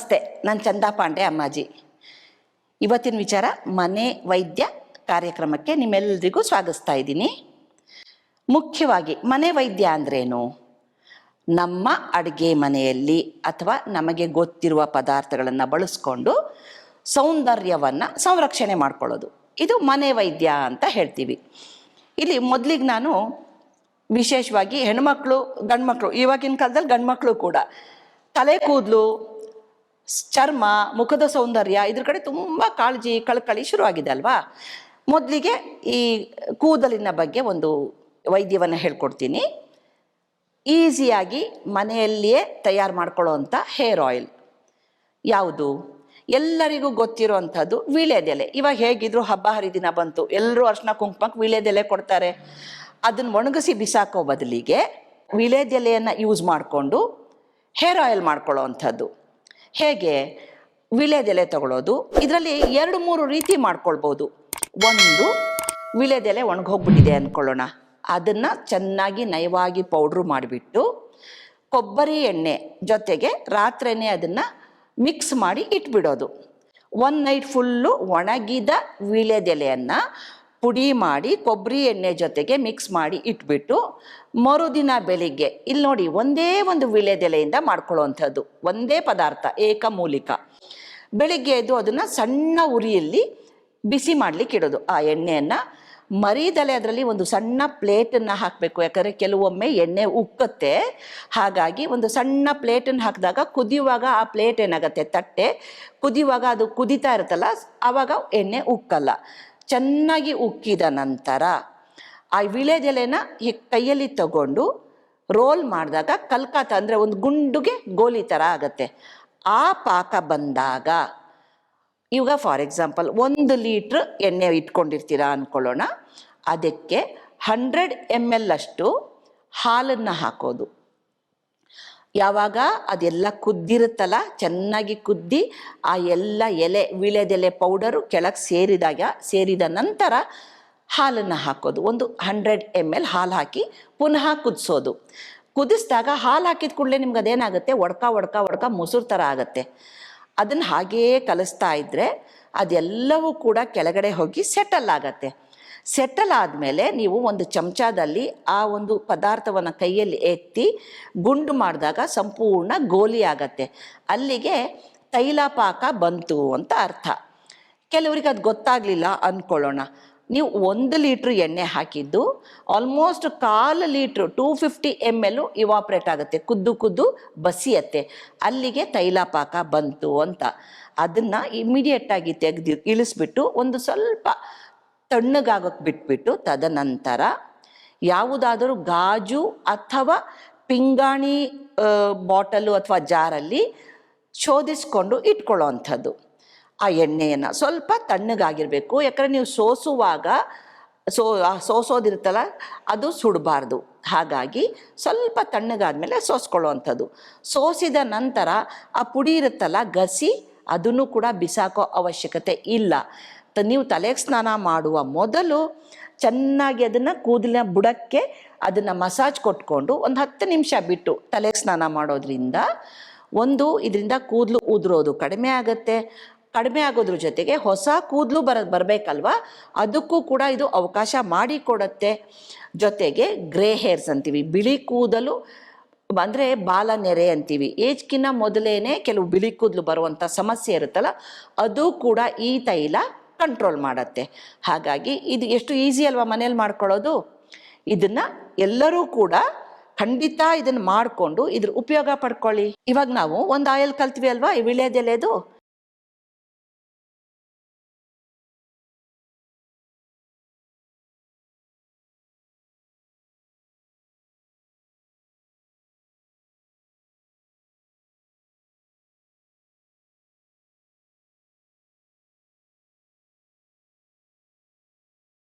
ನಮಸ್ತೆ ನಾನು ಚಂದಾ ಪಾಂಡೆ ಅಮ್ಮಾಜಿ. ಇವತ್ತಿನ ವಿಚಾರ ಮನೆ ವೈದ್ಯ ಕಾರ್ಯಕ್ರಮಕ್ಕೆ ನಿಮ್ಮೆಲ್ಲರಿಗೂ ಸ್ವಾಗತಿಸ್ತಾ ಇದ್ದೀನಿ. ಮುಖ್ಯವಾಗಿ ಮನೆ ವೈದ್ಯ ಅಂದ್ರೇನು? ನಮ್ಮ ಅಡುಗೆ ಮನೆಯಲ್ಲಿ ಅಥವಾ ನಮಗೆ ಗೊತ್ತಿರುವ ಪದಾರ್ಥಗಳನ್ನು ಬಳಸ್ಕೊಂಡು ಸೌಂದರ್ಯವನ್ನು ಸಂರಕ್ಷಣೆ ಮಾಡ್ಕೊಳ್ಳೋದು. ಇದು ಮನೆ ವೈದ್ಯ ಅಂತ ಹೇಳ್ತೀವಿ. ಇಲ್ಲಿ ಮೊದಲಿಗೆ ನಾನು ವಿಶೇಷವಾಗಿ ಹೆಣ್ಮಕ್ಳು, ಗಂಡ್ಮಕ್ಳು, ಇವಾಗಿನ ಕಾಲದಲ್ಲಿ ಗಂಡ್ಮಕ್ಳು ಕೂಡ ತಲೆ ಕೂದಲು ಚರ್ಮ, ಮುಖದ ಸೌಂದರ್ಯ ಇದ್ರ ಕಡೆ ತುಂಬ ಕಾಳಜಿ, ಕಳಕಳಿ ಶುರುವಾಗಿದೆ ಅಲ್ವಾ? ಮೊದಲಿಗೆ ಈ ಕೂದಲಿನ ಬಗ್ಗೆ ಒಂದು ವೈದ್ಯವನ್ನು ಹೇಳ್ಕೊಡ್ತೀನಿ. ಈಸಿಯಾಗಿ ಮನೆಯಲ್ಲಿಯೇ ತಯಾರು ಮಾಡ್ಕೊಳ್ಳೋವಂಥ ಹೇರ್ ಆಯಿಲ್. ಯಾವುದು? ಎಲ್ಲರಿಗೂ ಗೊತ್ತಿರುವಂಥದ್ದು ವೀಳ್ಯದೆಲೆ. ಇವಾಗ ಹೇಗಿದ್ರು ಹಬ್ಬ ಹರಿದಿನ ಬಂತು ಎಲ್ಲರೂ ಅರ್ಶಿನ ಕುಂಕುಮಕ್ಕೆ ವೀಳ್ಯದೆಲೆ ಕೊಡ್ತಾರೆ. ಅದನ್ನು ಒಣಗಿಸಿ ಬಿಸಾಕೋ ಬದಲಿಗೆ ವೀಳ್ಯದೆಲೆಯನ್ನು ಯೂಸ್ ಮಾಡಿಕೊಂಡು ಹೇರ್ ಆಯಿಲ್ ಮಾಡ್ಕೊಳ್ಳೋ ಅಂಥದ್ದು ಹೇಗೆ ವಿಳೆದೆಲೆ ತಗೊಳ್ಳೋದು ಇದರಲ್ಲಿ ಎರಡು ಮೂರು ರೀತಿ ಮಾಡ್ಕೊಳ್ಬೋದು. ಒಂದು ವೀಳ್ಯದೆಲೆ ಒಣಗೋಗ್ಬಿಟ್ಟಿದೆ ಅಂದ್ಕೊಳ್ಳೋಣ ಅದನ್ನು ಚೆನ್ನಾಗಿ ನಯವಾಗಿ ಪೌಡ್ರು ಮಾಡಿಬಿಟ್ಟು ಕೊಬ್ಬರಿ ಎಣ್ಣೆ ಜೊತೆಗೆ ರಾತ್ರಿನೇ ಅದನ್ನು ಮಿಕ್ಸ್ ಮಾಡಿ ಇಟ್ಬಿಡೋದು. ಒನ್ ನೈಟ್ ಫುಲ್ಲು ಒಣಗಿದ ವೀಳ್ಯದೆಲೆಯನ್ನು ಪುಡಿ ಮಾಡಿ ಕೊಬ್ಬರಿ ಎಣ್ಣೆ ಜೊತೆಗೆ ಮಿಕ್ಸ್ ಮಾಡಿ ಇಟ್ಬಿಟ್ಟು ಮರುದಿನ ಬೆಳಿಗ್ಗೆ ಇಲ್ಲಿ ನೋಡಿ ಒಂದೇ ಒಂದು ವಿಳೆದೆಲೆಯಿಂದ ಮಾಡ್ಕೊಳ್ಳೋವಂಥದ್ದು, ಒಂದೇ ಪದಾರ್ಥ, ಏಕಮೂಲಿಕ. ಬೆಳಿಗ್ಗೆ ಎದ್ದು ಅದನ್ನು ಸಣ್ಣ ಉರಿಯಲ್ಲಿ ಬಿಸಿ ಮಾಡಲಿಕ್ಕೆ ಇಡೋದು. ಆ ಎಣ್ಣೆಯನ್ನು ಮರಿದಲೆ ಅದರಲ್ಲಿ ಒಂದು ಸಣ್ಣ ಪ್ಲೇಟನ್ನು ಹಾಕಬೇಕು. ಯಾಕಂದರೆ ಕೆಲವೊಮ್ಮೆ ಎಣ್ಣೆ ಉಕ್ಕುತ್ತೆ. ಹಾಗಾಗಿ ಒಂದು ಸಣ್ಣ ಪ್ಲೇಟನ್ನು ಹಾಕಿದಾಗ ಕುದಿಯುವಾಗ ಆ ಪ್ಲೇಟ್ ಏನಾಗುತ್ತೆ? ತಟ್ಟೆ. ಕುದಿಯುವಾಗ ಅದು ಕುದಿತಾ ಇರುತ್ತಲ್ಲ ಆವಾಗ ಎಣ್ಣೆ ಉಕ್ಕಲ್ಲ. ಚೆನ್ನಾಗಿ ಉಕ್ಕಿದ ನಂತರ ಆ ವಿಳೆದೆಲೆನ ಹೀಗೆ ಕೈಯಲ್ಲಿ ತಗೊಂಡು ರೋಲ್ ಮಾಡಿದಾಗ ಕಲ್ಕಾತ ಅಂದರೆ ಒಂದು ಗುಂಡುಗೆ ಗೋಲಿ ಥರ ಆಗುತ್ತೆ. ಆ ಪಾಕ ಬಂದಾಗ ಇವಾಗ ಫಾರ್ ಎಕ್ಸಾಂಪಲ್ ಒಂದು ಲೀಟ್ರ್ ಎಣ್ಣೆ ಇಟ್ಕೊಂಡಿರ್ತೀರಾ ಅಂದ್ಕೊಳ್ಳೋಣ ಅದಕ್ಕೆ ಹಂಡ್ರೆಡ್ ಎಂ ಎಲ್ ಅಷ್ಟು ಹಾಲನ್ನು ಹಾಕೋದು. ಯಾವಾಗ ಅದೆಲ್ಲ ಕುದ್ದಿರುತ್ತಲ್ಲ, ಚೆನ್ನಾಗಿ ಕುದ್ದಿ ಆ ಎಲ್ಲ ಎಲೆ ವೀಳ್ಯದೆಲೆ ಪೌಡರು ಕೆಳಗೆ ಸೇರಿದಾಗ, ಸೇರಿದ ನಂತರ ಹಾಲನ್ನು ಹಾಕೋದು. ಒಂದು ಹಂಡ್ರೆಡ್ ಎಂ ಎಲ್ ಹಾಲು ಹಾಕಿ ಪುನಃ ಕುದಿಸೋದು. ಕುದಿಸಿದಾಗ ಹಾಲು ಹಾಕಿದ ಕೂಡಲೇ ನಿಮ್ಗೆ ಅದೇನಾಗುತ್ತೆ? ಒಡ್ಕ ಒಡ್ಕ ಒಡ್ಕ ಮೊಸರು ಥರ ಆಗುತ್ತೆ. ಅದನ್ನು ಹಾಗೇ ಕಲಿಸ್ತಾ ಇದ್ದರೆ ಅದೆಲ್ಲವೂ ಕೂಡ ಕೆಳಗಡೆ ಹೋಗಿ ಸೆಟಲ್ ಆಗತ್ತೆ. ಸೆಟಲ್ ಆದಮೇಲೆ ನೀವು ಒಂದು ಚಮಚದಲ್ಲಿ ಆ ಒಂದು ಪದಾರ್ಥವನ್ನು ಕೈಯಲ್ಲಿ ಎತ್ತಿ ಗುಂಡು ಮಾಡಿದಾಗ ಸಂಪೂರ್ಣ ಗೋಲಿ ಆಗತ್ತೆ. ಅಲ್ಲಿಗೆ ತೈಲ ಪಾಕ ಬಂತು ಅಂತ ಅರ್ಥ. ಕೆಲವರಿಗೆ ಅದು ಗೊತ್ತಾಗಲಿಲ್ಲ ಅಂದ್ಕೊಳ್ಳೋಣ ನೀವು ಒಂದು ಲೀಟ್ರ್ ಎಣ್ಣೆ ಹಾಕಿದ್ದು ಆಲ್ಮೋಸ್ಟ್ ಕಾಲು litre two fifty M L evaporate ಆಗುತ್ತೆ, ಕುದ್ದು ಕುದ್ದು ಬಸಿಯತ್ತೆ. ಅಲ್ಲಿಗೆ ತೈಲ ಪಾಕ ಬಂತು ಅಂತ. ಅದನ್ನು ಇಮಿಡಿಯೇಟಾಗಿ ತೆಗೆದು ಇಳಿಸ್ಬಿಟ್ಟು ಒಂದು ಸ್ವಲ್ಪ ತಣ್ಣಗಾಗೋಕ್ಕೆ ಬಿಟ್ಬಿಟ್ಟು ತದನಂತರ ಯಾವುದಾದರೂ ಗಾಜು ಅಥವಾ ಪಿಂಗಾಣಿ ಬಾಟಲು ಅಥವಾ ಜಾರಲ್ಲಿ ಶೋಧಿಸ್ಕೊಂಡು ಇಟ್ಕೊಳ್ಳೋ ಅಂಥದ್ದು ಆ ಎಣ್ಣೆಯನ್ನು ಸ್ವಲ್ಪ ತಣ್ಣಗಾಗಿರಬೇಕು. ಯಾಕಂದರೆ ನೀವು ಸೋಸುವಾಗ, ಸೋ ಸೋಸೋದಿರುತ್ತಲ್ಲ, ಅದು ಸುಡಬಾರ್ದು. ಹಾಗಾಗಿ ಸ್ವಲ್ಪ ತಣ್ಣಗಾದ್ಮೇಲೆ ಸೋಸ್ಕೊಳ್ಳೋ ಅಂಥದ್ದು ಸೋಸಿದ ನಂತರ ಆ ಪುಡಿ ಇರುತ್ತಲ್ಲ, ಗಸಿ, ಅದನ್ನು ಕೂಡ ಬಿಸಾಕೋ ಅವಶ್ಯಕತೆ ಇಲ್ಲ. ನೀವು ತಲೆಗೆ ಸ್ನಾನ ಮಾಡುವ ಮೊದಲು ಚೆನ್ನಾಗಿ ಅದನ್ನು ಕೂದಲಿನ ಬುಡಕ್ಕೆ ಅದನ್ನು ಮಸಾಜ್ ಕೊಟ್ಕೊಂಡು ಒಂದು ಹತ್ತು ನಿಮಿಷ ಬಿಟ್ಟು ತಲೆಗೆ ಸ್ನಾನ ಮಾಡೋದ್ರಿಂದ ಒಂದು ಇದರಿಂದ ಕೂದಲು ಉದುರೋದು ಕಡಿಮೆ ಆಗುತ್ತೆ. ಕಡಿಮೆ ಆಗೋದ್ರ ಜೊತೆಗೆ ಹೊಸ ಕೂದಲು ಬರ, ಬರಬೇಕಲ್ವಾ? ಅದಕ್ಕೂ ಕೂಡ ಇದು ಅವಕಾಶ ಮಾಡಿಕೊಡತ್ತೆ ಜೊತೆಗೆ ಗ್ರೇ ಹೇರ್ಸ್ ಅಂತೀವಿ, ಬಿಳಿ ಕೂದಲು ಅಂದರೆ ಬಾಲ ನೆರೆ ಅಂತೀವಿ. ಏಜ್ಕಿನ್ನ ಮೊದಲೇ ಕೆಲವು ಬಿಳಿ ಕೂದಲು ಬರುವಂಥ ಸಮಸ್ಯೆ ಇರುತ್ತಲ್ಲ, ಅದು ಕೂಡ ಈ ತೈಲ ಕಂಟ್ರೋಲ್ ಮಾಡತ್ತೆ. ಹಾಗಾಗಿ ಇದು ಎಷ್ಟು ಈಸಿ ಅಲ್ವಾ ಮನೇಲಿ ಮಾಡ್ಕೊಳ್ಳೋದು? ಇದನ್ನ ಎಲ್ಲರೂ ಕೂಡ ಖಂಡಿತ ಇದನ್ನ ಮಾಡಿಕೊಂಡು ಇದ್ರ ಉಪಯೋಗ ಪಡ್ಕೊಳ್ಳಿ. ಇವಾಗ ನಾವು ಒಂದು ಆಯಿಲ್ ಕಲ್ತ್ವಿ ಅಲ್ವಾ? ವಿಳ್ಯದೆಲೆದು?